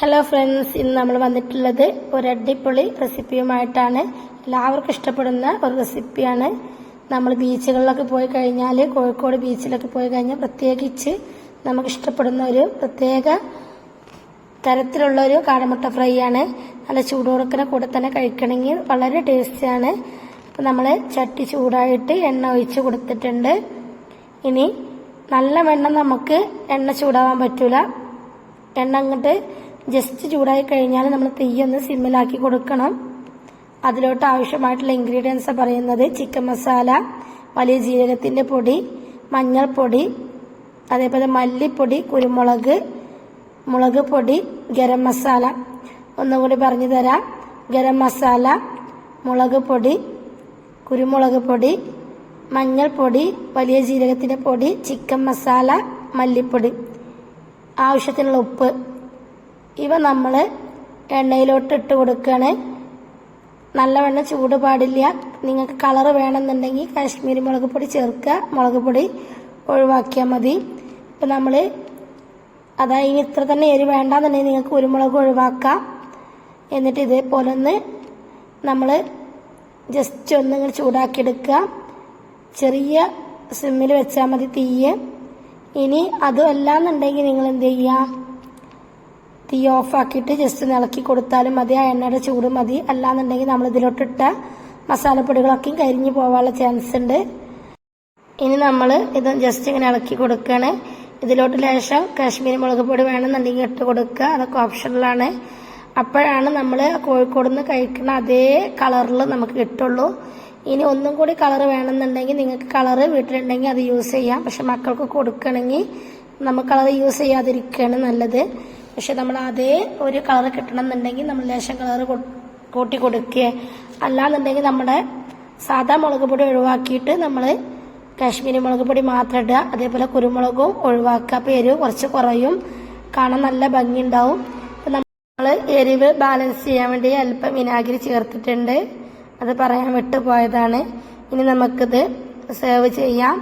Hello friends ഇന്ന് നമ്മൾ വന്നിട്ടുള്ളത് ഒരു അടിപൊളി റെസിപ്പിയുമായിട്ടാണ് എല്ലാവർക്കും ഇഷ്ടപ്പെടുന്ന ഒരു റെസിപ്പിയാണ് നമ്മൾ ബീച്ചുകളിലൊക്കെ പോയി കഴിഞ്ഞാൽ കോഴിക്കോട് ബീച്ചിലൊക്കെ പോയി കഴിഞ്ഞാൽ പ്രത്യേകിച്ച് നമുക്ക് ഇഷ്ടപ്പെടുന്ന ഒരു പ്രത്യേക തരത്തിലുള്ള ഒരു കാടമുട്ട ഫ്രൈ ആണ് നല്ല ചൂടുകൊടുക്കുന്ന കൂടെ തന്നെ കഴിക്കണമെങ്കിൽ വളരെ ടേസ്റ്റിയാണ്. അപ്പം നമ്മൾ ചട്ടി ചൂടായിട്ട് എണ്ണ ഒഴിച്ച് കൊടുത്തിട്ടുണ്ട്. ഇനി നല്ല വെണ്ണം നമുക്ക് എണ്ണ ചൂടാവാൻ പറ്റൂല. എണ്ണ അങ്ങോട്ട് ജസ്റ്റ് ചൂടായി കഴിഞ്ഞാൽ നമ്മൾ തീയൊന്ന് സിമ്മിലാക്കി കൊടുക്കണം. അതിലോട്ട് ആവശ്യമായിട്ടുള്ള ഇൻഗ്രീഡിയൻസ് പറയുന്നത് ചിക്കൻ മസാല വലിയ ജീരകത്തിന്റെ പൊടി മഞ്ഞൾപ്പൊടി അതേപോലെ മല്ലിപ്പൊടി കുരുമുളക് മുളക് പൊടി ഗരം മസാല ഒന്നുകൂടി പറഞ്ഞു തരാം. ഗരം മസാല മുളക് പൊടി കുരുമുളക് പൊടി മഞ്ഞൾപ്പൊടി വലിയ ജീരകത്തിന്റെ പൊടി ചിക്കൻ മസാല മല്ലിപ്പൊടി. ആവശ്യത്തിനുള്ള ഉപ്പ്. ഇവ നമ്മൾ എണ്ണയിലോട്ട് ഇട്ട് കൊടുക്കുകയാണ് നല്ലവണ്ണം ചൂട് പാടില്ല. നിങ്ങൾക്ക് കളർ വേണമെന്നുണ്ടെങ്കിൽ കാശ്മീരി മുളക് പൊടി ചേർക്കുക. മുളക് പൊടി ഒഴിവാക്കിയാൽ മതി. ഇപ്പം നമ്മൾ അതായത് ഇനി ഇത്ര തന്നെ എരി വേണ്ടാന്നുണ്ടെങ്കിൽ നിങ്ങൾക്ക് കുരുമുളക് ഒഴിവാക്കാം. എന്നിട്ട് ഇതേപോലെ ഒന്ന് നമ്മൾ ജസ്റ്റ് ഒന്ന് ഇങ്ങനെ ചൂടാക്കിയെടുക്കുക. ചെറിയ സിമ്മിൽ വെച്ചാൽ മതി തീയ്. ഇനി അതും അല്ലാന്നുണ്ടെങ്കിൽ നിങ്ങൾ എന്ത് ചെയ്യുക തീ ഓഫാക്കിയിട്ട് ജസ്റ്റ് ഒന്ന് ഇളക്കി കൊടുത്താലും മതി ആ എണ്ണയുടെ ചൂട് മതി. അല്ലാന്നുണ്ടെങ്കിൽ നമ്മൾ ഇതിലോട്ടിട്ട മസാലപ്പൊടികളൊക്കെയും കരിഞ്ഞു പോകാനുള്ള ചാൻസ് ഉണ്ട്. ഇനി നമ്മൾ ഇത് ജസ്റ്റ് ഇങ്ങനെ ഇളക്കി കൊടുക്കുകയാണ് ഇതിലോട്ട് ലേശം കാശ്മീരി മുളക് പൊടി വേണമെന്നുണ്ടെങ്കിൽ ഇട്ട് കൊടുക്കുക. അതൊക്കെ ഓപ്ഷനിലാണ് അപ്പോഴാണ് നമ്മൾ കോഴിക്കോട് നിന്ന് കഴിക്കുന്ന അതേ കളറിൽ നമുക്ക് കിട്ടുള്ളൂ. ഇനി ഒന്നും കൂടി കളർ വേണമെന്നുണ്ടെങ്കിൽ നിങ്ങൾക്ക് കളറ് വീട്ടിലുണ്ടെങ്കിൽ അത് യൂസ് ചെയ്യാം. പക്ഷെ മക്കൾക്ക് കൊടുക്കണമെങ്കിൽ നമുക്ക് കളർ യൂസ് ചെയ്യാതിരിക്കുകയാണ് നല്ലത്. പക്ഷെ നമ്മൾ അതേ ഒരു കളർ കിട്ടണം എന്നുണ്ടെങ്കിൽ നമ്മൾ ലേശം കളർ കൂട്ടി കൊടുക്കുക അല്ലാന്നുണ്ടെങ്കിൽ നമ്മുടെ സാധാ മുളക് പൊടി ഒഴിവാക്കിയിട്ട് നമ്മൾ കാശ്മീരി മുളക് പൊടി മാത്രം ഇടുക. അതേപോലെ കുരുമുളകും ഒഴിവാക്കുക. അപ്പോൾ എരിവ് കുറച്ച് കുറയും. കാണാൻ നല്ല ഭംഗിയുണ്ടാവും. അപ്പം നമ്മൾ എരിവ് ബാലൻസ് ചെയ്യാൻ വേണ്ടി അല്പം വിനാഗിരി ചേർത്തിട്ടുണ്ട്. അത് പറയാൻ വിട്ടുപോയതാണ്. ഇനി നമുക്കിത് സേവ് ചെയ്യാം.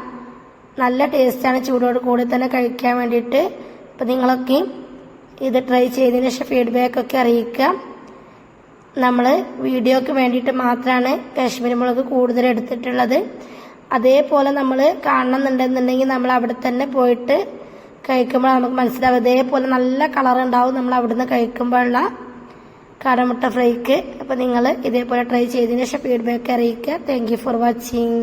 നല്ല ടേസ്റ്റാണ് ചൂടോട് കൂടി തന്നെ കഴിക്കാൻ വേണ്ടിയിട്ട്. അപ്പം നിങ്ങളൊക്കെ ഇത് ട്രൈ ചെയ്തതിന് ശേഷം ഫീഡ്ബാക്ക് ഒക്കെ അറിയിക്കുക. നമ്മൾ വീഡിയോക്ക് വേണ്ടിയിട്ട് മാത്രമാണ് കാശ്മീരി മുളക് കൂടുതൽ എടുത്തിട്ടുള്ളത്. അതേപോലെ നമ്മൾ കാണണമെന്നുണ്ടെന്നുണ്ടെങ്കിൽ നമ്മൾ അവിടെ തന്നെ പോയിട്ട് കഴിക്കുമ്പോൾ നമുക്ക് മനസ്സിലാവും. അതേപോലെ നല്ല കളർ ഉണ്ടാവും നമ്മൾ അവിടുന്ന് കഴിക്കുമ്പോഴുള്ള കടമുട്ട ഫ്രൈക്ക്. അപ്പോൾ നിങ്ങൾ ഇതേപോലെ ട്രൈ ചെയ്തതിന് ശേഷം ഫീഡ്ബാക്ക് അറിയിക്കുക. Thank for watching